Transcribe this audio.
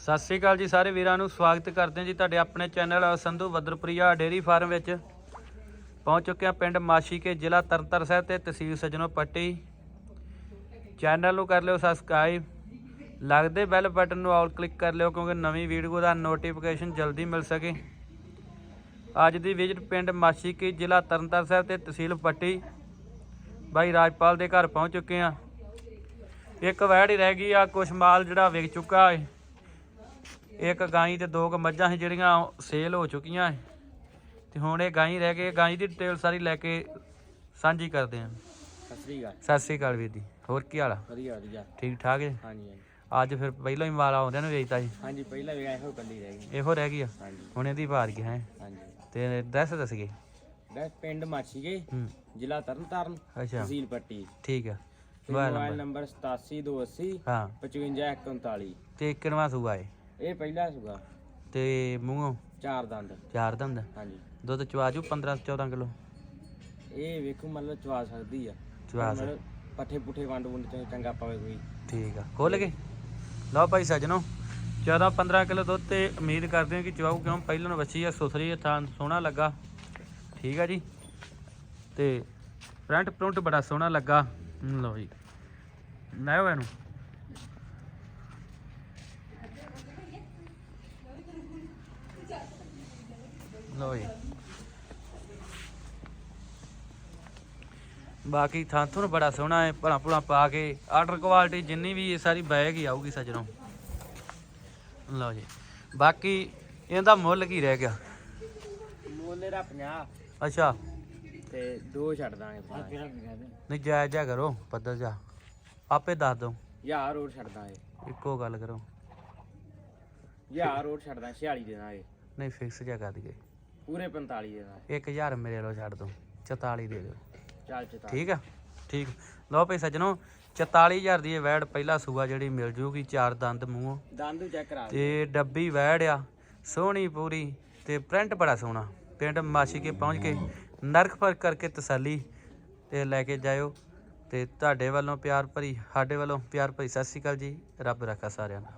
ਸਤਿ ਸ੍ਰੀ ਅਕਾਲ ਜੀ ਸਾਰੇ ਵੀਰਾਂ ਨੂੰ, ਸਵਾਗਤ ਕਰਦੇ ਹਾਂ ਜੀ ਤੁਹਾਡੇ ਆਪਣੇ channel Sandhu Baddarpuria dairy farm ਵਿੱਚ। ਪਹੁੰਚ ਚੁੱਕੇ ਹਾਂ ਪਿੰਡ ਮਾਸ਼ੀਕੇ ਜ਼ਿਲ੍ਹਾ ਤਰਨਤਾਰਨ ਸਾਹਿਬ ਤੇ ਤਹਿਸੀਲ ਸਜਣੋ ਪੱਟੀ। ਚੈਨਲ ਨੂੰ ਕਰ ਲਿਓ ਸਬਸਕ੍ਰਾਈਬ। ਲੱਗਦੇ ਬੈਲ ਬਟਨ ਨੂੰ ਆਲ ਕਲਿੱਕ ਕਰ ਲਿਓ ਕਿਉਂਕਿ ਨਵੀਂ ਵੀਡੀਓ ਦਾ ਨੋਟੀਫਿਕੇਸ਼ਨ ਜਲਦੀ ਮਿਲ ਸਕੇ। ਅੱਜ ਦੀ ਵਿਜ਼ਿਟ ਪਿੰਡ ਮਾਸ਼ੀਕੇ ਜ਼ਿਲ੍ਹਾ ਤਰਨਤਾਰਨ ਸਾਹਿਬ ਤੇ ਤਹਿਸੀਲ ਪੱਟੀ। ਬਾਈ ਰਾਜਪਾਲ ਦੇ ਘਰ ਪਹੁੰਚ ਚੁੱਕੇ ਹਾਂ। ਇੱਕ ਵੈੜ ਹੀ ਰਹਿ ਗਈ ਆ, ਕੁਛ ਮਾਲ ਜਿਹੜਾ ਵਿਕ ਚੁੱਕਾ ਹੈ। ਇੱਕ ਗਾਈ ਤੇ ਦੋ ਕ ਮੱਝਾਂ ਸੀ ਜਿਹੜੀਆਂ ਸੇਲ ਹੋ ਚੁੱਕੀਆਂ ਤੇ ਹੁਣ ਇਹ ਗਾਈ ਰਹਿ ਗਈ ਗਾਈ ਦੀ ਡਿਟੇਲ ਸਾਰੀ ਲੈ ਕੇ ਸਾਂਝੀ ਕਰਦੇ ਹਾਂ ਸਤਿ ਸ੍ਰੀ ਅਕਾਲ। ਸਤਿ ਸ੍ਰੀ ਅਕਾਲ ਵੀਰ ਜੀ। ਹੋਰ ਕੀ ਹਾਲ ਆ? ਵਧੀਆ ਵਧੀਆ। ਠੀਕ ਠਾਕ ਹਾਂਜੀ ਹਾਂਜੀ। ਅੱਜ ਫਿਰ ਪਹਿਲਾਂ ਹੀ ਮਾਲ ਆਉਂਦਿਆਂ ਨੂੰ ਵੇਚਤਾ ਜੀ ਹਾਂਜੀ ਪਹਿਲਾਂ ਵੀ ਇਹੋ ਕੱਲੀ ਰਹਿ ਗਈ। ਇਹੋ ਰਹਿ ਗਈ ਆ? ਹਾਂਜੀ। ਹੁਣ ਇਹਦੀ ਭਾਰ ਗਿਆ ਹੈ। ਹਾਂਜੀ। ਤੇ ਦੱਸ ਦੱਸ ਗਏ ਬਸ ਪਿੰਡ ਮਾਛੀਗੇ ਜ਼ਿਲ੍ਹਾ ਤਰਨਤਾਰਨ ਅੱਛਾ। ਤਹਿਸੀਲ ਪੱਟੀ। ਠੀਕ ਆ। Mobile number. ਨੰਬਰ 87280 ਹਾਂ। 55139 ਤੇ ਕਿੰਨਵਾ ਸੂਆ ਹੈ ਇਹ ਪਹਿਲਾ ਸੁਗਾ। ਤੇ ਮੂੰਹੋਂ? ਚਾਰ ਦੰਦ। ਚਾਰ ਦੰਦ? ਹਾਂਜੀ। ਦੁੱਧ ਚਵਾਜੂ 15 14 ਕਿਲੋ? ਇਹ ਵੇਖੋ ਮਤਲਬ ਚਵਾ ਸਕਦੀ ਆ। ਚਵਾ ਸਕ- ਮਤਲਬ ਪੱਠੇ ਪੁੱਠੇ ਵੰਡ ਵੰਡ ਚੰਗਾ ਪਵੇ ਕੋਈ। ਠੀਕ ਆ। ਖੋਲ ਕੇ। ਲਓ ਭਾਈ ਸੱਜਣੋ 14 15 ਕਿਲੋ ਦੁੱਧ ਤੇ ਉਮੀਦ ਕਰਦੇ ਹਾਂ ਕਿ ਚਵਾਊ ਕਿਉਂ? ਪਹਿਲਾਂ ਵੱਛੀ ਆ ਸੁਥਰੀ ਆ ਥਾਂ ਸੋਹਣਾ ਲੱਗਾ। ਠੀਕ ਆ ਜੀ। ਤੇ ਫਰੰਟ ਪ੍ਰਿੰਟ ਬੜਾ ਸੋਹਣਾ ਲੱਗਾ। ਲਓ ਜੀ। ਨਾਇਓ ਇਹਨੂੰ। ਲਓ ਜੀ ਬਾਕੀ ਥਾਂ ਬੜਾ ਸੋਹਣਾ ਹੈ ਭਲਾ ਭੁਲਾ ਪਾ ਕੇ ਆਰਡਰ ਕੁਆਲਿਟੀ ਜਿੰਨੀ ਵੀ ਇਹ ਸਾਰੀ ਬੈਗ ਹੀ ਆਊਗੀ ਸੱਜਣੋ। ਲਓ ਜੀ ਬਾਕੀ ਇਹਦਾ ਮੁੱਲ ਕੀ ਰਹਿ ਗਿਆ? ਮੁੱਲ ਦਾ 50 ਅੱਛਾ। ਤੇ ਦੋ ਛੱਡ ਦਾਂਗੇ ਨਹੀਂ ਜਾਇਜ਼ ਜਾ ਕਰੋ ਪੱਧਰ ਜਾ। ਆਪੇ ਦੱਸ ਦੋ। ਯਾਰ ਰੋਡ ਛੱਡ ਦਾਂਗੇ। ਇੱਕੋ ਗੱਲ ਕਰੋ। ਯਾਰ ਰੋਡ ਛੱਡ ਦਾਂਗੇ 46 ਦੇ ਦਾਂਗੇ। ਨਹੀਂ ਫਿਕਸ ਜਾ ਕਰ ਦਈਏ। ਪੂਰੇ 45 ਦੇ ਦਾਂਗੇ 1000 ਮੇਰੇ ਵੱਲੋਂ ਛੱਡ ਦੋ 44 ਦੇ ਦਿਓ। ਚੱਲ ਚਤਾ ਠੀਕ ਆ ਠੀਕ। ਲਓ ਭਾਈ ਸੱਜਣੋ 44000 ਦੀ ਇਹ ਵੈੜ ਪਹਿਲਾ ਸੂਆ ਜਿਹੜੀ ਮਿਲ ਜੂਗੀ ਚਾਰ ਦੰਦ ਮੂੰਹੋਂ। ਦੰਦ ਚੈੱਕ ਕਰਾ ਤੇ ਡੱਬੀ ਵੈੜ ਆ ਸੋਹਣੀ ਪੂਰੀ ਤੇ ਪ੍ਰਿੰਟ ਬੜਾ ਸੋਹਣਾ। ਪਿੰਡ ਮਾਸ਼ੀ ਕੇ ਪਹੁੰਚ ਕੇ ਨਰਕ ਪਰ ਕਰਕੇ ਤਸੱਲੀ ਤੇ ਲੈ ਕੇ ਜਾਇਓ। ਤੇ ਤੁਹਾਡੇ ਵੱਲੋਂ ਪਿਆਰ ਭਰੀ ਸਾਡੇ ਵੱਲੋਂ ਪਿਆਰ ਭਰੀ ਸਤਿ ਸ਼੍ਰੀ ਅਕਾਲ ਜੀ। ਰੱਬ ਰੱਖਾ ਸਾਰਿਆਂ ਨੂੰ